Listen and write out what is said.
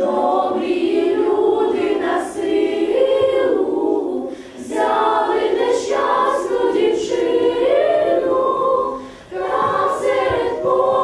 добрі люди на силу взяли нещасну дівчину, крав Бога.